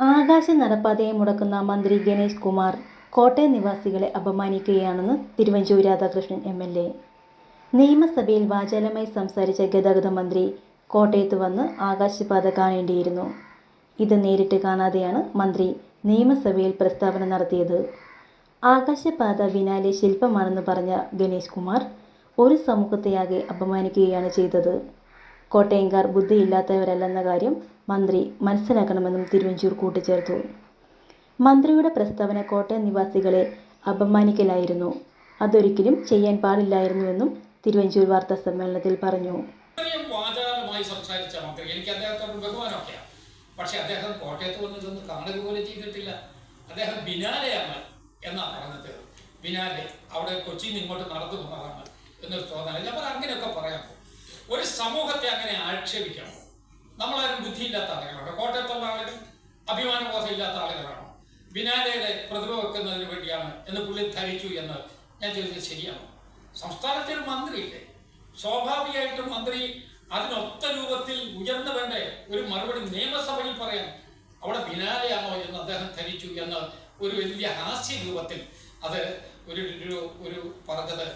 ആകാശ നടപ്പാതയെ മുടക്കുന്ന മന്ത്രി ഗണേഷ് കുമാർ കോട്ടയം നിവാസികളെ അപമാനിക്കുകയാണെന്ന് Thiruvanchoor Radhakrishnan M L A. നിയമസഭയിൽ വാചാലമായി സംസാരിച്ച ഗതാഗത മന്ത്രി കോട്ടയത്ത് വന്ന് ആകാശപാത കാണേണ്ടിയിരുന്നു. ഇത് നേരിട്ട് കാണാതെയാണ് മന്ത്രി നിയമസഭയിൽ പ്രസ്താവന നടത്തിയത്. ആകാശപാത വിനാലെ ശില്പമാണെന്ന് പറഞ്ഞ ഗണേഷ് കുമാർ ഒരു സമൂഹത്തെയാകെ അപമാനിക്കുകയാണ് ചെയ്തത്. കോട്ടയംകാർ ബുദ്ധിയില്ലാത്തവരല്ലെന്ന കാര്യം മന്ത്രി മനസ്സിലാക്കണമെന്നും തിരുവഞ്ചൂർ കൂട്ടിച്ചേർത്തു. മന്ത്രിയുടെ പ്രസ്താവന കോട്ടയം നിവാസികളെ അപമാനിക്കലായിരുന്നു. അതൊരിക്കലും ചെയ്യാൻ പാടില്ലായിരുന്നുവെന്നും തിരുവഞ്ചൂർ വാർത്താ സമ്മേളനത്തിൽ പറഞ്ഞു. സംസാരിച്ച മന്ത്രി എനിക്ക് അദ്ദേഹത്തോട് അദ്ദേഹം ചെയ്തിട്ടില്ല. അദ്ദേഹം പറഞ്ഞത്. ബിനാലെ അവിടെ കൊച്ചിയിൽ നിന്ന് ഇങ്ങോട്ട് നടന്നു വന്നതാണ് എന്നൊരു തോന്നല ഞാൻ പറയാം അങ്ങനെയൊക്കെ പറയാം ഒരു സമൂഹത്തെ അങ്ങനെ ആക്ഷേപിക്കണം. നമ്മളാരും ബുദ്ധിയില്ലാത്ത ആളുകളാണ്. കോട്ടയത്തുള്ള ആളുകൾ അഭിമാനബോധം ഇല്ലാത്ത ആളുകളാണ്. ബിനാലയുടെ പ്രതിഭ വെക്കുന്നതിന് വേണ്ടിയാണ് എന്ന് പുള്ളി ധരിച്ചു എന്ന് ഞാൻ ചോദിച്ചത് ശരിയാണ്? സംസ്ഥാനത്തെ ഒരു മന്ത്രിയില്ലേ? സ്വാഭാവികമായിട്ടും മന്ത്രി അതിനൊത്ത രൂപത്തിൽ ഉയർന്നു വേണ്ടേ ഒരു മറുപടി നിയമസഭയിൽ പറയാൻ അവിടെ ബിനാലയാണോ എന്ന് അദ്ദേഹം ധരിച്ചു എന്ന് ഒരു വലിയ ഹാസ്യ രൂപത്തിൽ അത് ഒരു ഒരു പറഞ്ഞത്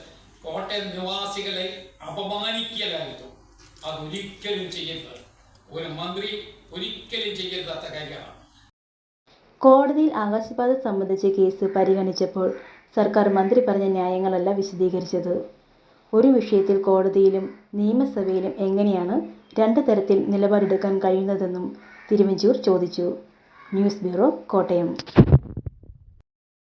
കോട്ടയം നിവാസികളെ അപമാനിക്കലായിരുന്നു. അതൊരിക്കലും ചെയ്യരുത്. ഒരു മന്ത്രി ഒരിക്കലും ചെയ്യരുതാത്ത കാര്യമാണ്. കോടതിയിൽ ആകാശപാത സംബന്ധിച്ച കേസ് പരിഗണിച്ചപ്പോൾ സർക്കാർ മന്ത്രി പറഞ്ഞ ന്യായങ്ങളല്ല വിശദീകരിച്ചത്. ഒരു വിഷയത്തിൽ കോടതിയിലും നിയമസഭയിലും എങ്ങനെയാണ് രണ്ട് തരത്തിൽ നിലപാടെടുക്കാൻ കഴിയുന്നതെന്നും തിരുവഞ്ചൂർ ചോദിച്ചു. News bureau Kottayam.